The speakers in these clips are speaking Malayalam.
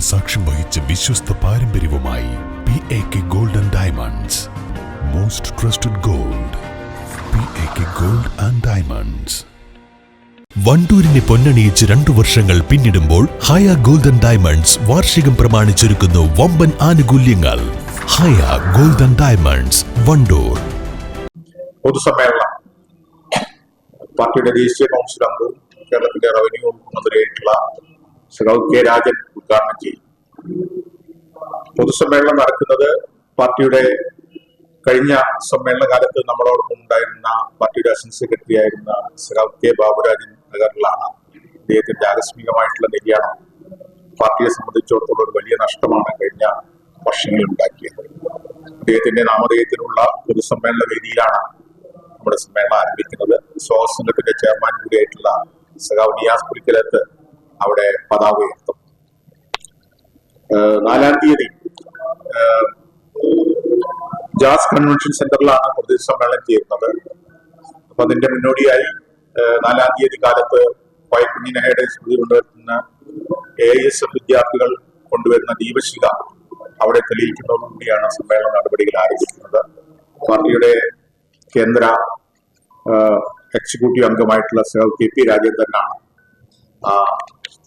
സാക്ഷ്യം വഹിച്ച വിശ്വസ്ത പാരമ്പര്യവുമായി P A K gold and diamonds most trusted gold P A K gold and diamonds വണ്ടൂരിനെ പൊന്നണിയിച്ച് രണ്ടു വർഷങ്ങൾ പിന്നിടുമ്പോൾ ഹയ ഗോൾഡൻ ഡയമണ്ട്സ് വാർഷികം പ്രമാണിച്ചൊരുക്കുന്നു വമ്പൻ ആനുകൂല്യങ്ങൾ. Haya golden diamonds Wandoor. പൊതുസമ്മേളനം. പാർട്ടിയുടെ ദേശീയ കൗൺസിൽ അംഗവും കേരളത്തിന്റെ റവന്യൂ മന്ത്രിയായിട്ടുള്ള സഖാവ് കെ രാജൻ ഉദ്ഘാടനം ചെയ്യും. പൊതുസമ്മേളനം നടക്കുന്നത് പാർട്ടിയുടെ കഴിഞ്ഞ സമ്മേളന കാലത്ത് നമ്മളോടൊപ്പം ഉണ്ടായിരുന്ന പാർട്ടിയുടെ അസിസ്റ്റന്റ് സെക്രട്ടറി ആയിരുന്ന സഖാവ് കെ ബാബുരാജൻ നഗറിലാണ് അദ്ദേഹത്തിന്റെ ആകസ്മികമായിട്ടുള്ള നിര്യാണം. പാർട്ടിയെ സംബന്ധിച്ചിടത്തോളം ഒരു വലിയ നഷ്ടമാണ് കഴിഞ്ഞ വർഷങ്ങളിൽ ഉണ്ടാക്കിയത്. അദ്ദേഹത്തിന്റെ നാമധേയത്തിലുള്ള പൊതുസമ്മേളന വേദിയിലാണ് നമ്മുടെ സമ്മേളനം ആരംഭിക്കുന്നത്. സ്വാസംഘത്തിന്റെ ചെയർമാൻ കൂടിയായിട്ടുള്ള സഖാവ് നിയാസ് പുലിക്കലത്ത് അവിടെ പതാക ഉയർത്തും. നാലാം തീയതി ജാസ് കൺവെൻഷൻ സെന്ററിലാണ് പൊതുസമ്മേളനം ചെയ്യുന്നത് അപ്പൊ അതിന്റെ മുന്നോടിയായി നാലാം തീയതി കാലത്ത് വൈക്കുഞ്ഞി നെഹയുടെ സ്മൃതി കൊണ്ടുവരുന്ന എ എസ് എഫ് വിദ്യാർത്ഥികൾ കൊണ്ടുവരുന്ന ദീപശിക അവിടെ തെളിയിക്കുന്നതോടുകൂടിയാണ് സമ്മേളന നടപടികൾ ആരംഭിക്കുന്നത്. പാർട്ടിയുടെ കേന്ദ്ര എക്സിക്യൂട്ടീവ് അംഗമായിട്ടുള്ള സർ കെ പി രാജേന്ദ്രനാണ്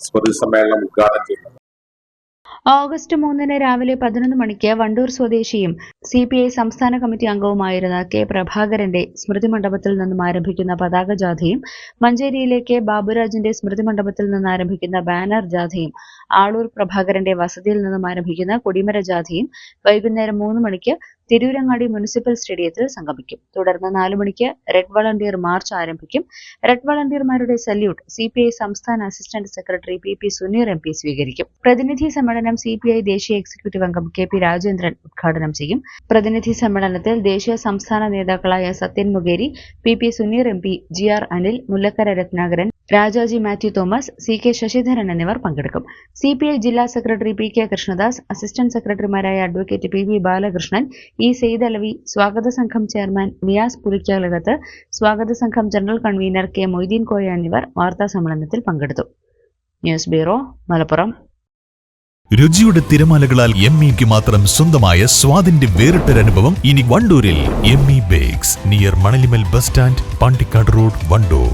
സ്മൃതി സമ്മേളനം ഉദ്ഘാടനം ചെയ്യുന്നത് ഓഗസ്റ്റ് മൂന്നിന് രാവിലെ പതിനൊന്ന് മണിക്ക് വണ്ടൂർ സ്വദേശിയും സി പി ഐ സംസ്ഥാന കമ്മിറ്റി അംഗവുമായിരുന്ന കെ പ്രഭാകരന്റെ സ്മൃതി മണ്ഡപത്തിൽ നിന്നും ആരംഭിക്കുന്ന പതാക ജാഥയും മഞ്ചേരിയിലെ കെ ബാബുരാജിന്റെ സ്മൃതി മണ്ഡപത്തിൽ നിന്ന് ആരംഭിക്കുന്ന ബാനർ ജാഥയും ആളൂർ പ്രഭാകരന്റെ വസതിയിൽ നിന്നും ആരംഭിക്കുന്ന കൊടിമര ജാഥയും വൈകുന്നേരം മൂന്ന് മണിക്ക് തിരൂരങ്ങാടി മുനിസിപ്പൽ സ്റ്റേഡിയത്തിൽ സംഗമിക്കും. തുടർന്ന് നാലു മണിക്ക് റെഡ് വളണ്ടിയർ മാർച്ച് ആരംഭിക്കും. റെഡ് വളണ്ടിയർമാരുടെ സല്യൂട്ട് സി പി ഐ സംസ്ഥാന assistant secretary P P Suneer M P സ്വീകരിക്കും. പ്രതിനിധി സമ്മേളനം സി പി ഐ ദേശീയ എക്സിക്യൂട്ടീവ് അംഗം കെ പി രാജേന്ദ്രൻ ഉദ്ഘാടനം ചെയ്യും. പ്രതിനിധി സമ്മേളനത്തിൽ ദേശീയ സംസ്ഥാന നേതാക്കളായ Sathyan Mugeri P P Suneer M P G R Anil Mullakkara Ratnakaran Rajaji Mathew Thomas C K Sasidharan എന്നിവർ പങ്കെടുക്കും. സി പി ഐ ജില്ലാ secretary P K Krishnadas assistant സെക്രട്ടറിമാരായ advocate P V Balakrishnan E Sayed Alavi സ്വാഗത സംഘം ചെയർമാൻ നിയാസ് പുലിക്കാലകത്ത് സ്വാഗത സംഘം general convener K Moideen Koya എന്നിവർ വാർത്താ സമ്മേളനത്തിൽ പങ്കെടുത്തു. News bureau Malappuram. രുചിയുടെ തിരമാലകളാൽ എം ഇക്ക് മാത്രം സ്വന്തമായ സ്വാദിന്റെ വേറിട്ടൊരനുഭവം ഇനി വണ്ടൂരിൽ. M E bakes near Manalimal bus stand Pandikkad road Wandoor.